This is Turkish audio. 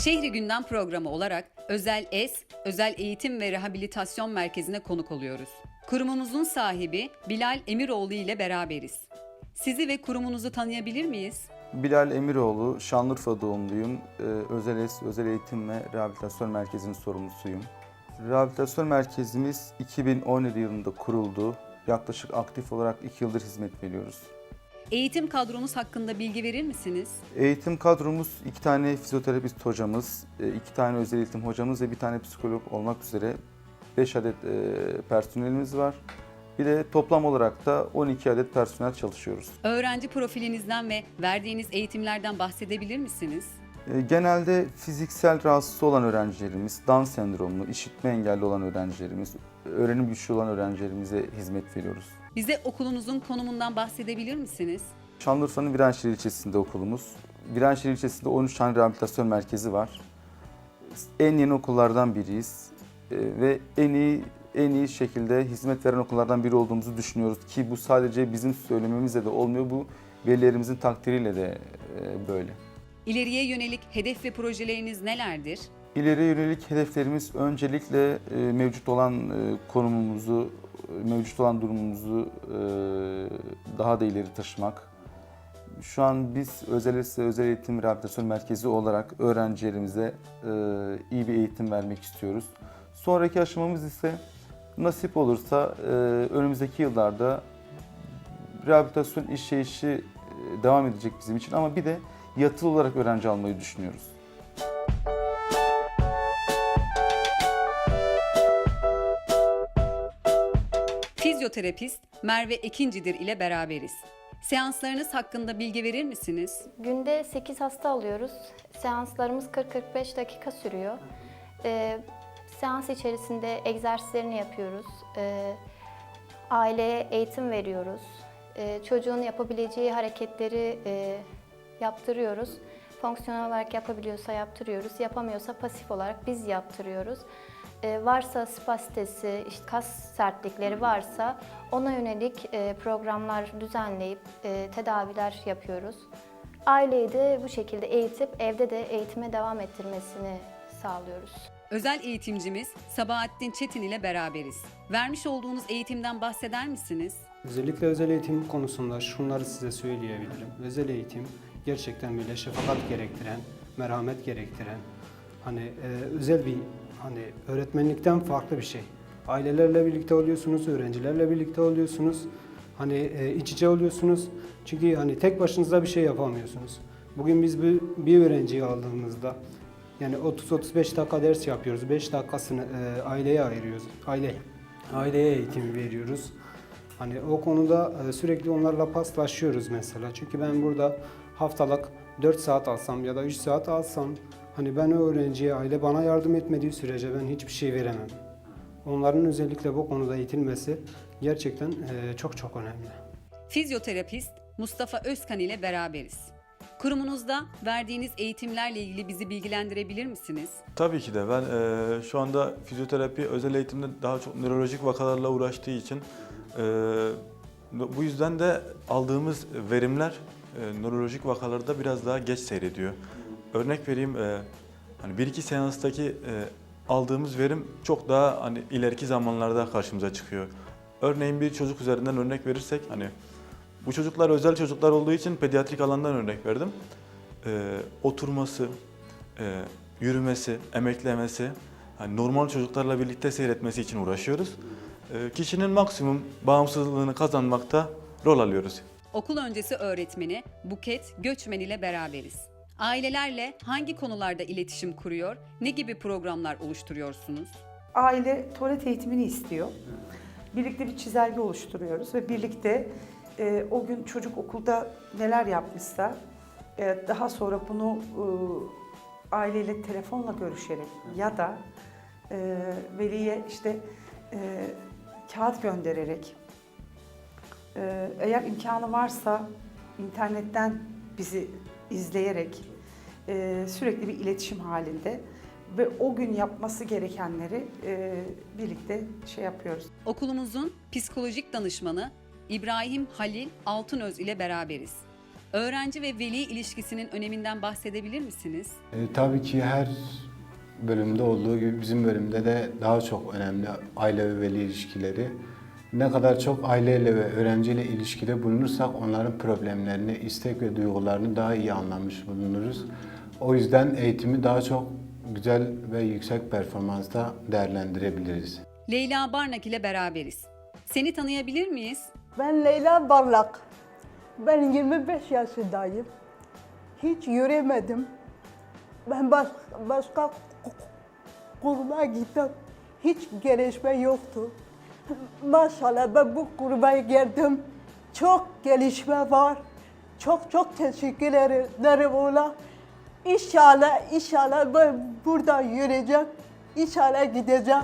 Şehri Gündem programı olarak Özel ES, Özel Eğitim ve Rehabilitasyon Merkezi'ne konuk oluyoruz. Kurumumuzun sahibi Bilal Emiroğlu ile beraberiz. Sizi ve kurumunuzu tanıyabilir miyiz? Bilal Emiroğlu, Şanlıurfa doğumluyum. Ee, Özel Es, Özel Eğitim ve Rehabilitasyon Merkezi'nin sorumlusuyum. Rehabilitasyon merkezimiz 2017 yılında kuruldu. Yaklaşık aktif olarak 2 yıldır hizmet veriyoruz. Eğitim kadronuz hakkında bilgi verir misiniz? Eğitim kadromuz iki tane fizyoterapist hocamız, e, iki tane özel eğitim hocamız ve bir tane psikolog olmak üzere 5 adet e, personelimiz var. Bir de toplam olarak da 12 adet personel çalışıyoruz. Öğrenci profilinizden ve verdiğiniz eğitimlerden bahsedebilir misiniz? E, Genelde fiziksel rahatsız olan öğrencilerimiz, Down sendromlu, işitme engelli olan öğrencilerimiz, öğrenim güçlü olan öğrencilerimize hizmet veriyoruz. Bize okulunuzun konumundan bahsedebilir misiniz? Şanlıurfa'nın Viranşehir ilçesinde okulumuz. Viranşehir ilçesinde 13 tane rehabilitasyon merkezi var. En yeni okullardan biriyiz E, ve en iyi en iyi şekilde hizmet veren okullardan biri olduğumuzu düşünüyoruz ki bu sadece bizim söylememizle de olmuyor. Bu velilerimizin takdiriyle de e, böyle. İleriye yönelik hedef ve projeleriniz nelerdir? İleri yönelik hedeflerimiz öncelikle e, mevcut olan e, konumumuzu, e, mevcut olan durumumuzu daha da ileri taşımak. Şu an biz özel ise özel eğitim rehabilitasyon merkezi olarak öğrencilerimize iyi bir eğitim vermek istiyoruz. Sonraki aşamamız ise nasip olursa önümüzdeki yıllarda rehabilitasyon işleyişi devam edecek bizim için ama bir de yatılı olarak öğrenci almayı düşünüyoruz. Fizyoterapist Merve Ekincidir ile beraberiz. Seanslarınız hakkında bilgi verir misiniz? Günde 8 hasta alıyoruz. Seanslarımız 40-45 dakika sürüyor. Ee, seans içerisinde egzersizlerini yapıyoruz. Ee, aileye eğitim veriyoruz. Ee, çocuğun yapabileceği hareketleri e, yaptırıyoruz. Fonksiyonel olarak yapabiliyorsa yaptırıyoruz. Yapamıyorsa pasif olarak biz yaptırıyoruz. Ee, varsa spasitesi, işte kas sertlikleri varsa ona yönelik e, programlar düzenleyip e, tedaviler yapıyoruz. Aileyi de bu şekilde eğitip evde de eğitime devam ettirmesini sağlıyoruz. Özel eğitimcimiz Sabahattin Çetin ile beraberiz. Vermiş olduğunuz eğitimden bahseder misiniz? Özellikle özel eğitim konusunda şunları size söyleyebilirim. Özel eğitim gerçekten böyle şefakat gerektiren, merhamet gerektiren, hani e, özel bir hani öğretmenlikten farklı bir şey. Ailelerle birlikte oluyorsunuz, öğrencilerle birlikte oluyorsunuz. Hani e, iç içe oluyorsunuz. Çünkü hani tek başınıza bir şey yapamıyorsunuz. Bugün biz bir, bir öğrenciyi aldığımızda yani 30-35 dakika ders yapıyoruz. 5 dakikasını e, aileye ayırıyoruz. Aile aileye eğitim veriyoruz. Hani o konuda e, sürekli onlarla paslaşıyoruz mesela. Çünkü ben burada haftalık 4 saat alsam ya da 3 saat alsam hani ben öğrenciye aile bana yardım etmediği sürece ben hiçbir şey veremem. Onların özellikle bu konuda eğitilmesi gerçekten e, çok çok önemli. Fizyoterapist Mustafa Özkan ile beraberiz. Kurumunuzda verdiğiniz eğitimlerle ilgili bizi bilgilendirebilir misiniz? Tabii ki de ben eee, şu anda fizyoterapi özel eğitimde daha çok nörolojik vakalarla uğraştığı için eee, bu yüzden de aldığımız verimler eee, nörolojik vakalarda biraz daha geç seyrediyor. Örnek vereyim eee, hani bir iki seanstaki eee, aldığımız verim çok daha hani ileriki zamanlarda karşımıza çıkıyor. Örneğin bir çocuk üzerinden örnek verirsek hani bu çocuklar özel çocuklar olduğu için pediatrik alandan örnek verdim. Eee, oturması, eee, yürümesi, emeklemesi, hani normal çocuklarla birlikte seyretmesi için uğraşıyoruz. Eee, kişinin maksimum bağımsızlığını kazanmakta rol alıyoruz. Okul öncesi öğretmeni Buket Göçmen ile beraberiz. Ailelerle hangi konularda iletişim kuruyor, ne gibi programlar oluşturuyorsunuz? aile tuvalet eğitimini istiyor. Birlikte bir çizelge oluşturuyoruz ve birlikte e, o gün çocuk okulda neler yapmışsa e, daha sonra bunu e, aileyle telefonla görüşerek ya da e, veliye işte e, kağıt göndererek e, eğer imkanı varsa internetten bizi izleyerek e, sürekli bir iletişim halinde ve o gün yapması gerekenleri e, birlikte şey yapıyoruz. Okulumuzun psikolojik danışmanı İbrahim Halil Altınöz ile beraberiz. Öğrenci ve veli ilişkisinin öneminden bahsedebilir misiniz? E, tabii ki her bölümde olduğu gibi bizim bölümde de daha çok önemli aile ve veli ilişkileri. Ne kadar çok aileyle ve öğrenciyle ilişkide bulunursak onların problemlerini, istek ve duygularını daha iyi anlamış bulunuruz. O yüzden eğitimi daha çok güzel ve yüksek performansta değerlendirebiliriz. Leyla Barnak ile beraberiz. Seni tanıyabilir miyiz? Ben Leyla Barlak. Ben 25 yaşındayım. Hiç yürümedim. Ben baş, başka kuruma gittim. Hiç gelişme yoktu. Maşallah ben bu kuruma geldim. Çok gelişme var. Çok çok teşekkür ederim ona. İnşallah, inşallah ben burada yürüyeceğim. İnşallah gideceğim.